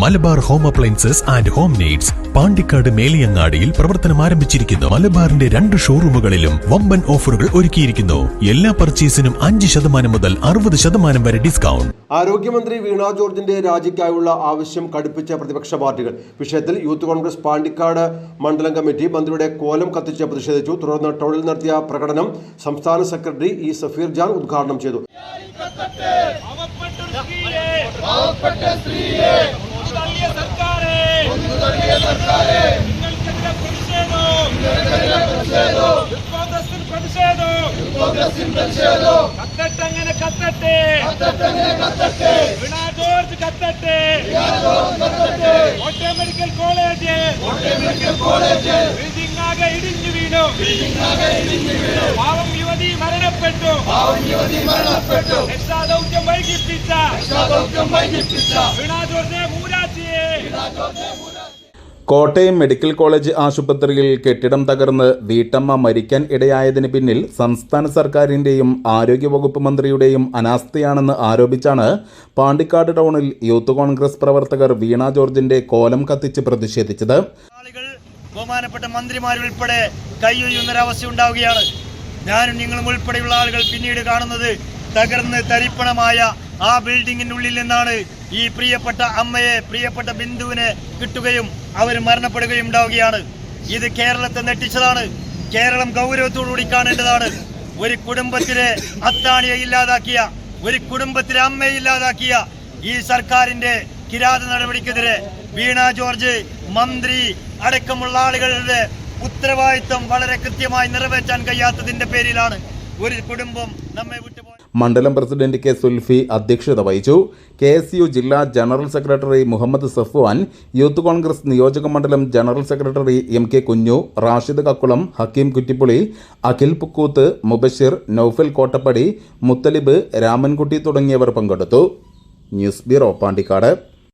Malabar home appliances and home needs Pandikkad മേലിയങ്ങാടിയിൽ പ്രവർത്തനം ആരംഭിച്ചിരിക്കുന്നു. മലബാറിന്റെ രണ്ട് ഷോറൂമുകളിലും വമ്പൻ ഓഫറുകൾ ഒരുക്കിയിരിക്കുന്നു. എല്ലാ പർച്ചേസിനും അഞ്ച് ശതമാനം മുതൽ അറുപത് ശതമാനം വരെ ഡിസ്കൗണ്ട്. ആരോഗ്യമന്ത്രി വീണ ജോർജിന്റെ രാജിക്കായുള്ള ആവശ്യം കടുപ്പിച്ച പ്രതിപക്ഷ പാർട്ടികൾ. വിഷയത്തിൽ യൂത്ത് കോൺഗ്രസ് പാണ്ടിക്കാട് മണ്ഡലം കമ്മിറ്റി മന്ത്രിയുടെ കോലം കത്തിച്ച് പ്രതിഷേധിച്ചു. തുടർന്ന് ടൗണിൽ നടത്തിയ പ്രകടനം സംസ്ഥാന സെക്രട്ടറി ഇ സഫീർ ജാൻ ഉദ്ഘാടനം ചെയ്തു. തള്ളിയ സർക്കാരെ. നിങ്ങൾക്കെതിരെ പ്രതിഷേധം. കോൺഗ്രസിൽ പ്രതിഷേധം. കത്തട്ടെ അങ്ങനെ കത്തട്ടെ. Veena George കത്തട്ടെ. Kottayam medical college. Building ആകെ ഇടിഞ്ഞു വീണു. പാവം യുവതി മരണപ്പെട്ടു. രക്ഷാദൗത്യം വൈകിപ്പിച്ച. വീണ വൈകിപ്പിച്ച. കോട്ടയം മെഡിക്കൽ കോളേജ് ആശുപത്രിയിൽ കെട്ടിടം തകർന്ന് വീട്ടമ്മ മരിക്കാൻ ഇടയായതിന് പിന്നിൽ സംസ്ഥാന സർക്കാരിന്റെയും ആരോഗ്യവകുപ്പ് മന്ത്രിയുടെയും അനാസ്ഥയാണെന്ന് ആരോപിച്ചാണ് പാണ്ടിക്കാട് ടൗണിൽ യൂത്ത് കോൺഗ്രസ് പ്രവർത്തകർ വീണ ജോർജിന്റെ കോലം കത്തിച്ച് പ്രതിഷേധിച്ചത്. ബഹുമാനപ്പെട്ട മന്ത്രിമാരുൾപ്പെടെ കൈയൊയ്യുന്നൊരവസ്ഥ ഉണ്ടാവുകയാണ്. ഞാനും നിങ്ങളും ഉൾപ്പെടെയുള്ള ആളുകൾ പിന്നീട് കാണുന്നത് തകർന്ന് തരിപ്പണമായ ആ ബിൽഡിങ്ങിനുള്ളിൽ നിന്നാണ് ഈ പ്രിയപ്പെട്ട അമ്മയെ പ്രിയപ്പെട്ട ബിന്ദുവിനെ കിട്ടുകയും അവർ മരണപ്പെടുകയും ഉണ്ടാവുകയാണ്. ഇത് കേരളത്തെ നെട്ടിച്ചതാണ് കേരളം ഗൗരവത്തോടുകൂടി കാണേണ്ടതാണ്. ഒരു കുടുംബത്തിലെ അത്താണിയെ ഇല്ലാതാക്കിയ ഒരു കുടുംബത്തിലെ അമ്മയെ ഇല്ലാതാക്കിയ ഈ സർക്കാരിന്റെ കിരാത നടപടിക്കെതിരെ വീണ ജോർജ് മന്ത്രി അടക്കമുള്ള ആളുകളുടെ ഉത്തരവാദിത്വം വളരെ കൃത്യമായി നിറവേറ്റാൻ കഴിയാത്തതിന്റെ പേരിലാണ് ഒരു കുടുംബം നമ്മെ വിട്ടുപോയി. മണ്ഡലം പ്രസിഡന്റ് കെ സുൽഫി അധ്യക്ഷത വഹിച്ചു. കെ എസ് യു ജില്ലാ general secretary Muhammad Safwan youth congress നിയോജക മണ്ഡലം general secretary M K Kunju Rashid Kakkulam Hakkim Kuttippuli Akhil Pukkooth Mubashir Noufal Kottappadi Muthalib Ramankutty തുടങ്ങിയവർ പങ്കെടുത്തു. News bureau Pandikkad.